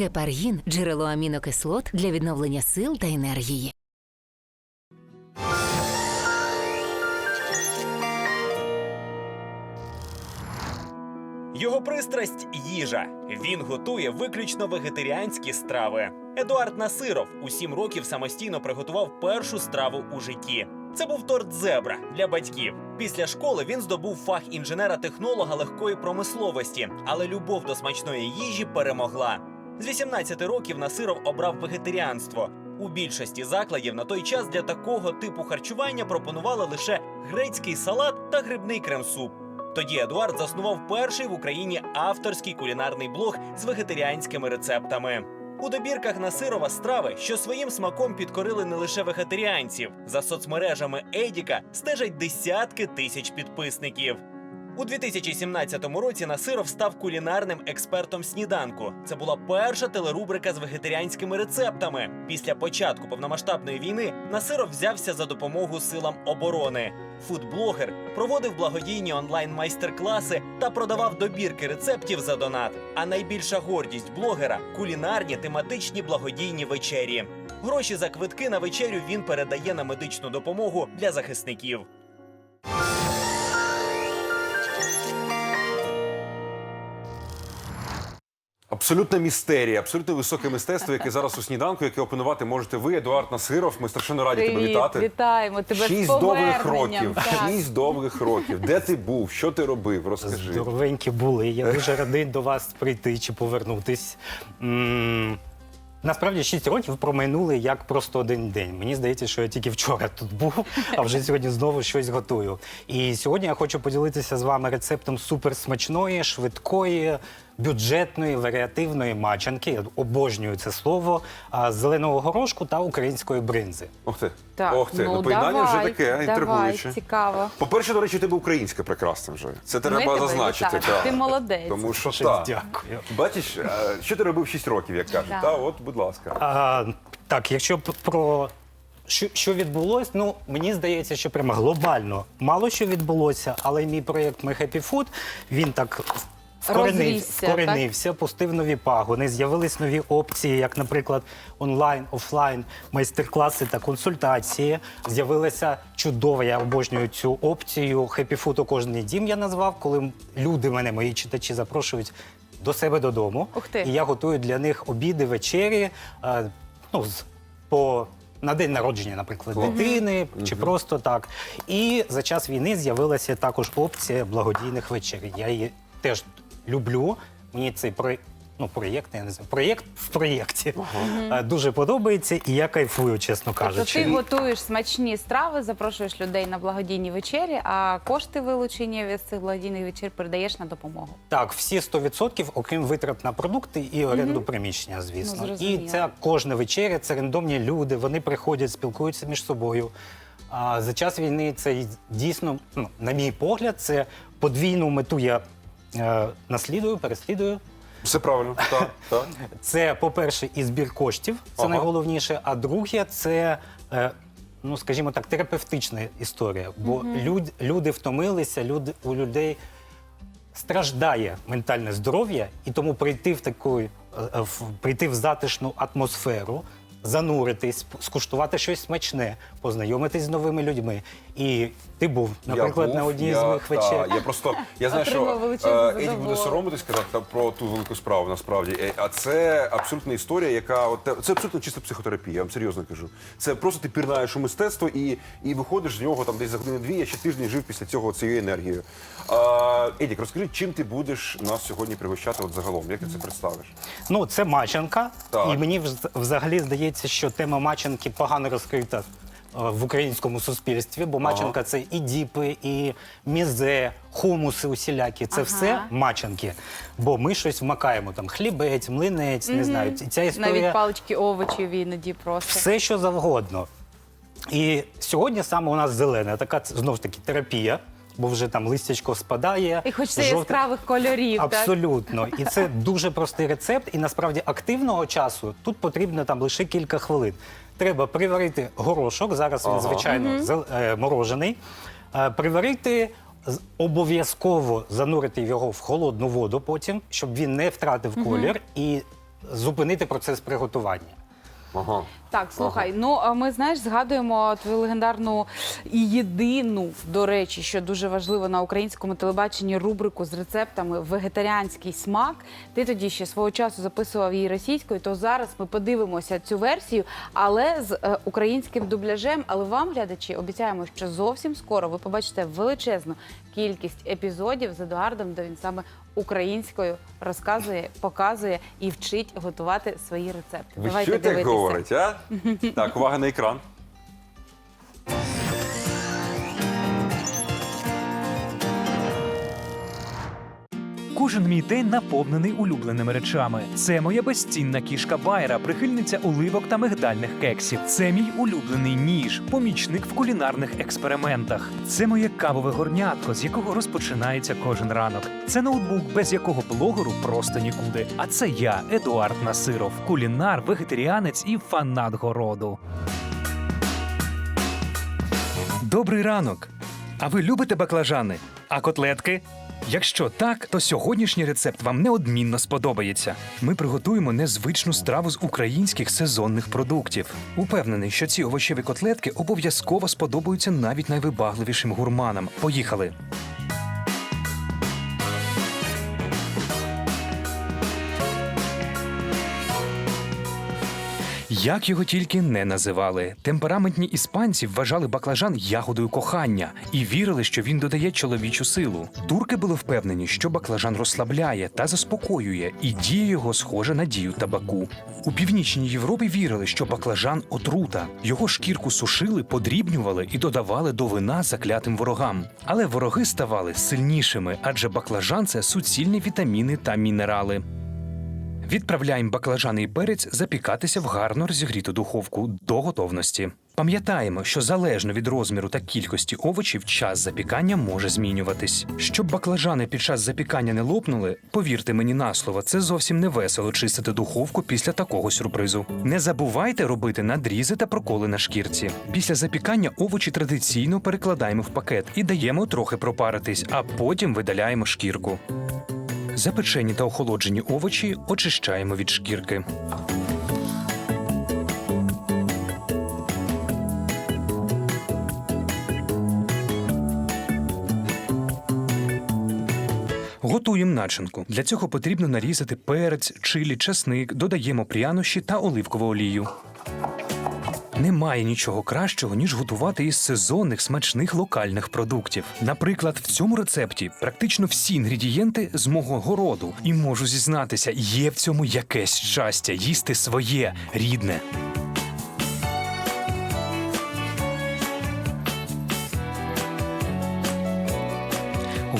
Гепаргін джерело амінокислот для відновлення сил та енергії. Його пристрасть їжа. Він готує виключно вегетаріанські страви. Едуард Насиров у сім років самостійно приготував першу страву у житті. Це був торт зебра для батьків. Після школи він здобув фах інженера-технолога легкої промисловості, але любов до смачної їжі перемогла. З 18 років Насиров обрав вегетаріанство. У більшості закладів на той час для такого типу харчування пропонували лише грецький салат та грибний крем-суп. Тоді Едуард заснував перший в Україні авторський кулінарний блог з вегетаріанськими рецептами. У добірках Насирова страви, що своїм смаком підкорили не лише вегетаріанців. За соцмережами Едіка стежать десятки тисяч підписників. У 2017 році Насиров став кулінарним експертом сніданку. Це була перша телерубрика з вегетаріанськими рецептами. Після початку повномасштабної війни Насиров взявся за допомогу силам оборони. Фудблогер проводив благодійні онлайн майстер-класи та продавав добірки рецептів за донат. А найбільша гордість блогера кулінарні тематичні благодійні вечері. Гроші за квитки на вечерю він передає на медичну допомогу для захисників. Абсолютна містерія, абсолютно високе мистецтво, яке зараз у сніданку, яке опанувати можете ви, Едуард Насиров. Ми страшенно раді тебе вітати. вітаємо тебе з Шість довгих поверненням. років. Так. Шість довгих років. Де ти був? Що ти робив? Розкажи. Здоровенькі були. Я дуже радий до вас прийти чи повернутись. М, Насправді 6 років промайнули як просто один день. Мені здається, що я тільки вчора тут був, а вже сьогодні знову щось готую. І сьогодні я хочу поділитися з вами рецептом суперсмачної, швидкої, бюджетної, варіативної мачанки. Я обожнюю це слово з зеленого горошку та української бринзи. Ох ти. Так, Ох ти. ну, поєднання давай, вже таке давай, інтригуюче. цікаво. По-перше, до речі, тебе українська прекрасна вже. Це треба тебе зазначити. вітаємо. так. Ти молодець. Тому що Щось так. дякую. Бачиш, е, що ти робив 6 років, як кажуть. Так. Та, от, будь ласка. А, так, якщо п- про що, що відбулося, ну мені здається, що прямо глобально мало що відбулося, але мій проєкт «Ми Happy Food», він так вкоренив, Розрісся, вкоренився, пустив нові пагони, з'явились нові опції, як, наприклад, онлайн, офлайн, майстер-класи та консультації. З'явилася чудова, я обожнюю цю опцію Happy Food у кожний дім. Я назвав, коли люди мене, мої читачі, запрошують до себе додому. Ух ти. І я готую для них обіди, вечері, е, ну, з, по, на день народження, наприклад, Клас. дитини чи просто так. І за час війни з'явилася також опція благодійних вечерів. Я її теж люблю. Мені цей проєкт. Ну, проєкт, я не знаю, проєкт в проєкті. Е, Дуже подобається, і я кайфую, чесно Тобто кажучи. ти готуєш смачні страви, запрошуєш людей на благодійні вечері, а кошти вилучені від цих благодійних вечер передаєш на допомогу. Так, всі 100%, окрім витрат на продукти і оренду приміщення, Ну, звісно. зрозуміло. і це кожна вечеря, це рандомні люди, вони приходять, спілкуються між собою. А за час війни це й дійсно, ну, на мій погляд, це подвійну мету я е, наслідую, переслідую. Все правильно. Так, так. Це, по-перше, і збір коштів, це Ага. найголовніше. А друге, це, е, ну скажімо так, терапевтична історія. Бо люд, люди втомилися, люди, у людей страждає ментальне здоров'я, і тому прийти в таку, е, е, в- прийти в затишну атмосферу. Зануритись, скуштувати щось смачне, познайомитись з новими людьми. І ти був, наприклад, я на одній я, з моїх та. Я просто я знаю, що е, Едік буде соромитись казати та, про ту велику справу. Насправді, Е, а це абсолютна історія, яка от це абсолютно чиста психотерапія. Я вам серйозно кажу. Це просто ти пірнаєш у мистецтво і, і виходиш з нього там десь за години-дві. Я ще тиждень жив після цього цією енергією. А, Едік, розкажи, чим ти будеш нас сьогодні пригощати от загалом? Як ти це представиш? Ну, це мачанка. Так. І мені вз- взагалі здається, що тема мачанки погано розкрита е, в українському суспільстві, бо мачанка це і діпи, і мізе, хумуси усілякі. Це Ага. все мачанки. Бо ми щось вмакаємо там хлібець, млинець, не знаю. І Ця історія Навіть палички овочів іноді просто. все, що завгодно. І сьогодні саме у нас зелена, така знов ж таки терапія, бо вже там листячко спадає. І хочеться жовте- яскравих кольорів. Так? Абсолютно. І це дуже простий рецепт. І насправді активного часу тут потрібно там лише кілька хвилин. Треба приварити горошок. Зараз він, звичайно, зел- е, морожений. Е, Приварити. з- Обов'язково занурити його в холодну воду потім, щоб він не втратив колір, і зупинити процес приготування. Ага. Так, слухай, ну а ми знаєш, згадуємо твою легендарну і єдину, до речі, що дуже важливо на українському телебаченні рубрику з рецептами вегетаріанський смак. Ти тоді ще свого часу записував її російською, то зараз ми подивимося цю версію, але з е, українським дубляжем. Але вам, глядачі, обіцяємо, що зовсім скоро ви побачите величезну кількість епізодів з Едуардом, де він саме українською розказує, показує і вчить готувати свої рецепти. Ви Давайте що так дивитися. говорить, а? Так, увага на екран. Кожен мій день наповнений улюбленими речами. Це моя безцінна кішка Байра, прихильниця оливок та мигдальних кексів. Це мій улюблений ніж, помічник в кулінарних експериментах. Це моє кавове горнятко, з якого розпочинається кожен ранок. Це ноутбук, без якого блогеру просто нікуди. А це я, Едуард Насиров, кулінар, вегетаріанець і фанат городу. Добрий ранок! А ви любите баклажани? А котлетки? Якщо так, то сьогоднішній рецепт вам неодмінно сподобається. Ми приготуємо незвичну страву з українських сезонних продуктів. Упевнений, що ці овочеві котлетки обов'язково сподобаються навіть найвибагливішим гурманам. Поїхали! Як його тільки не називали, темпераментні іспанці вважали баклажан ягодою кохання і вірили, що він додає чоловічу силу. Турки були впевнені, що баклажан розслабляє та заспокоює, і дія його схожа на дію табаку. У північній Європі вірили, що баклажан отрута. Його шкірку сушили, подрібнювали і додавали до вина заклятим ворогам. Але вороги ставали сильнішими, адже баклажан це суцільні вітаміни та мінерали. Відправляємо баклажани і перець запікатися в гарно розігріту духовку до готовності. Пам'ятаємо, що залежно від розміру та кількості овочів час запікання може змінюватись. Щоб баклажани під час запікання не лопнули, повірте мені на слово, це зовсім не весело чистити духовку після такого сюрпризу. Не забувайте робити надрізи та проколи на шкірці. Після запікання овочі традиційно перекладаємо в пакет і даємо трохи пропаритись, а потім видаляємо шкірку. Запечені та охолоджені овочі очищаємо від шкірки. Готуємо начинку. Для цього потрібно нарізати перець, чилі, часник, додаємо прянощі та оливкову олію. Немає нічого кращого, ніж готувати із сезонних смачних локальних продуктів. Наприклад, в цьому рецепті практично всі інгредієнти з мого городу, і можу зізнатися, є в цьому якесь щастя їсти своє рідне.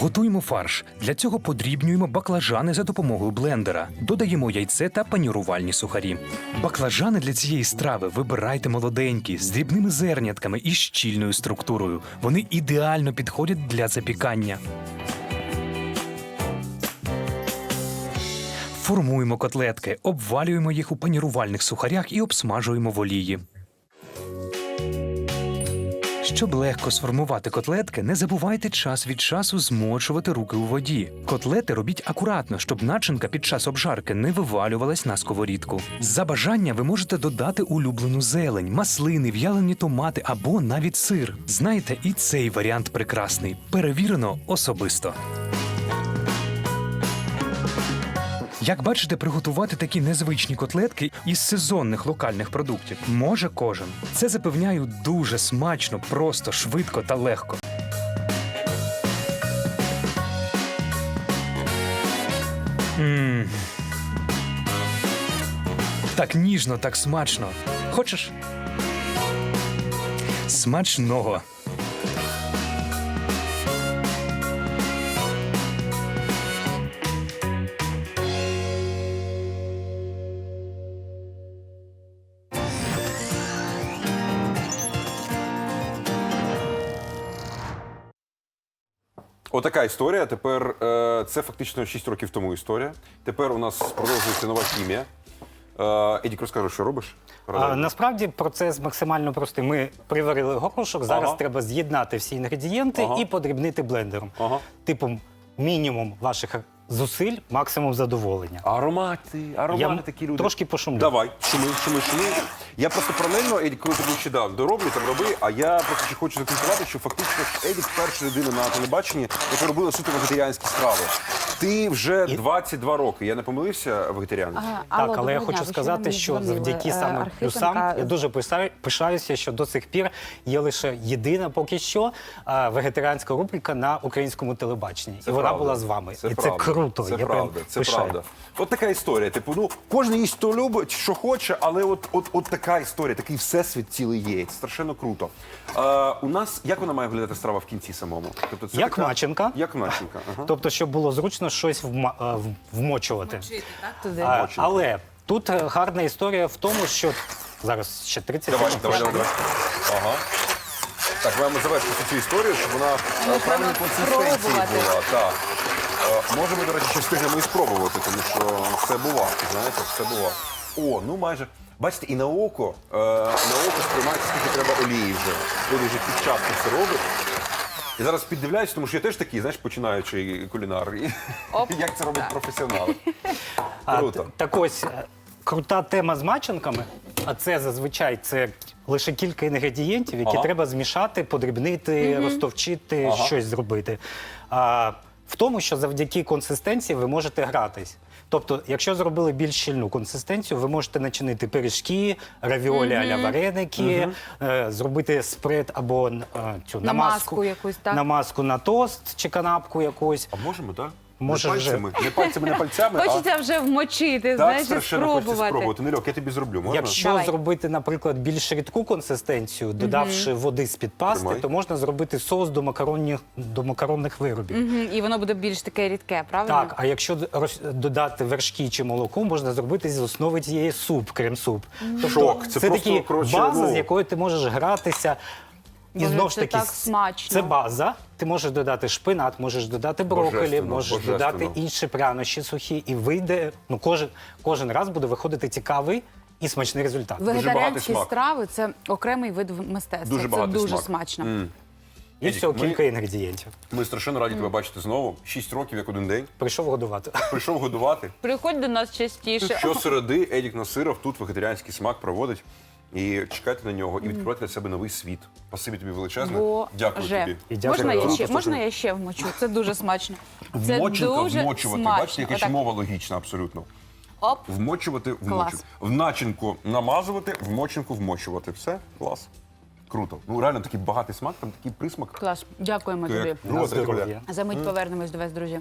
Готуємо фарш. Для цього подрібнюємо баклажани за допомогою блендера. Додаємо яйце та панірувальні сухарі. Баклажани для цієї страви вибирайте молоденькі, з дрібними зернятками і щільною структурою. Вони ідеально підходять для запікання. Формуємо котлетки, обвалюємо їх у панірувальних сухарях і обсмажуємо в олії. Щоб легко сформувати котлетки, не забувайте час від часу змочувати руки у воді. Котлети робіть акуратно, щоб начинка під час обжарки не вивалювалась на сковорідку. За бажання ви можете додати улюблену зелень, маслини, в'ялені томати або навіть сир. Знаєте, і цей варіант прекрасний. Перевірено особисто. Як бачите, приготувати такі незвичні котлетки із сезонних локальних продуктів може кожен. Це запевняю дуже смачно, просто, швидко та легко. Мм. Так ніжно, так смачно. Хочеш? Смачного. Отака історія. Тепер е, це фактично 6 років тому історія. Тепер у нас продовжується нова хімія. Е, Едік, розкажи, що робиш? А, насправді процес максимально простий. Ми приварили горошок. Зараз Ага. треба з'єднати всі інгредієнти Ага. і подрібнити блендером. Ага. Типу, мінімум ваших зусиль, максимум задоволення. Аромати, аромати Я такі люди. трошки пошумлю. Давай, шуми, шуми, шуми. Я просто паралельно, Едік, коли тобі ще дав, дороблю, там роби, а я просто ще хочу закінчувати, що фактично Едік перша людина на телебаченні, яка робила суто вегетаріанські страви. Ти вже 22 роки. Я не помилився вегетаріанець? Так, але я хочу сказати, що завдяки Е, саме плюсам я дуже пишаюся, що до сих пір є лише єдина поки що вегетаріанська рубрика на українському телебаченні. і вона була з вами. Це і правда. це круто. Це правда. Це правда. От така історія. Типу, ну кожен їсть, хто любить, що хоче, але от, от, от така історія, такий всесвіт цілий є. Це страшенно круто. Е, у нас як вона має виглядати страва в кінці самому? Тобто це Як начинка. Як начинка. Ага. Тобто, щоб було зручно щось вма- е, в- вмочувати. туди. А, але тут е, гарна історія в тому, що зараз ще 30 Давай, секунд. давай, давай, давай. Ага. Так, маємо завершити цю історію, щоб вона е, правильної консистенції спробувати. була. Так. Е, Можемо, до речі, ще встигнемо і спробувати, тому що все бува. Знаєте, все бува. О, ну майже. Бачите, і на око, е, на око сприймається, скільки треба олії вже. Люди вже під час це робить. І зараз піддивляюся, тому що я теж такий, знаєш, починаючий кулінар. І Оп. Як це роблять професіонали. А, Круто. т- так ось е, крута тема з маченками, а це зазвичай це лише кілька інгредієнтів, які Ага. треба змішати, подрібнити, розтовчити, Ага. щось зробити. А, в тому, що завдяки консистенції ви можете гратись. Тобто, якщо зробили більш щільну консистенцію, ви можете начинити пиріжки, равіолі аля вареники, е, зробити спред або е, цю Намазку намазку, якусь, так? намазку на тост чи канапку якусь. А можемо, так? Може, не вже. пальцями, не пальцями, не пальцями, а Хочеться вже вмочити, так знаєш, страшенно хочеться спробувати. спробувати. Нельок, я тобі зроблю. Можна? Якщо Давай. зробити, наприклад, більш рідку консистенцію, додавши води з-під пасти, Тримай. то можна зробити соус до макаронних, до макаронних виробів. Мгм, І воно буде більш таке рідке, правильно? Так, а якщо д- роз- додати вершки чи молоко, можна зробити з основи цієї суп, крем-суп. Тобто Шок. Це це, просто, такі коротше, база, ну. з якою ти можеш гратися. І Боже, знову ж це таки, так смачно. це база. Ти можеш додати шпинат, можеш додати брокколі, Божественно, можеш божественно. додати інші прянощі сухі, і вийде. Ну кожен кожен раз буде виходити цікавий і смачний результат. багатий Вегетаріанські смак. страви це окремий вид мистецтва. Дуже це багатий дуже смак. смачно. І Едік, всього ми- кілька інгредієнтів. Ми страшенно раді тебе бачити знову. Шість років, як один день. Прийшов годувати. Прийшов годувати. Приходь до нас частіше. Щосереди Едік Насиров тут вегетаріанський смак проводить. І чекайте на нього, і відкривайте для себе новий світ. Спасибі тобі величезне. Дякую Боже. тобі. І дякую Можна я вам. ще можна я ще вмочу? Це дуже смачно. Це Вмоченка, дуже вмочувати. смачно. Бачите, яка ще Отак. мова логічна, абсолютно. Оп. Вмочувати, вмочувати. В начинку намазувати, в мочинку вмочувати. Все, клас. Круто. Ну реально такий багатий смак, там такий присмак. Клас. Дякуємо Як тобі. рот, здоров'я. За мить повернемось до вас, друзі.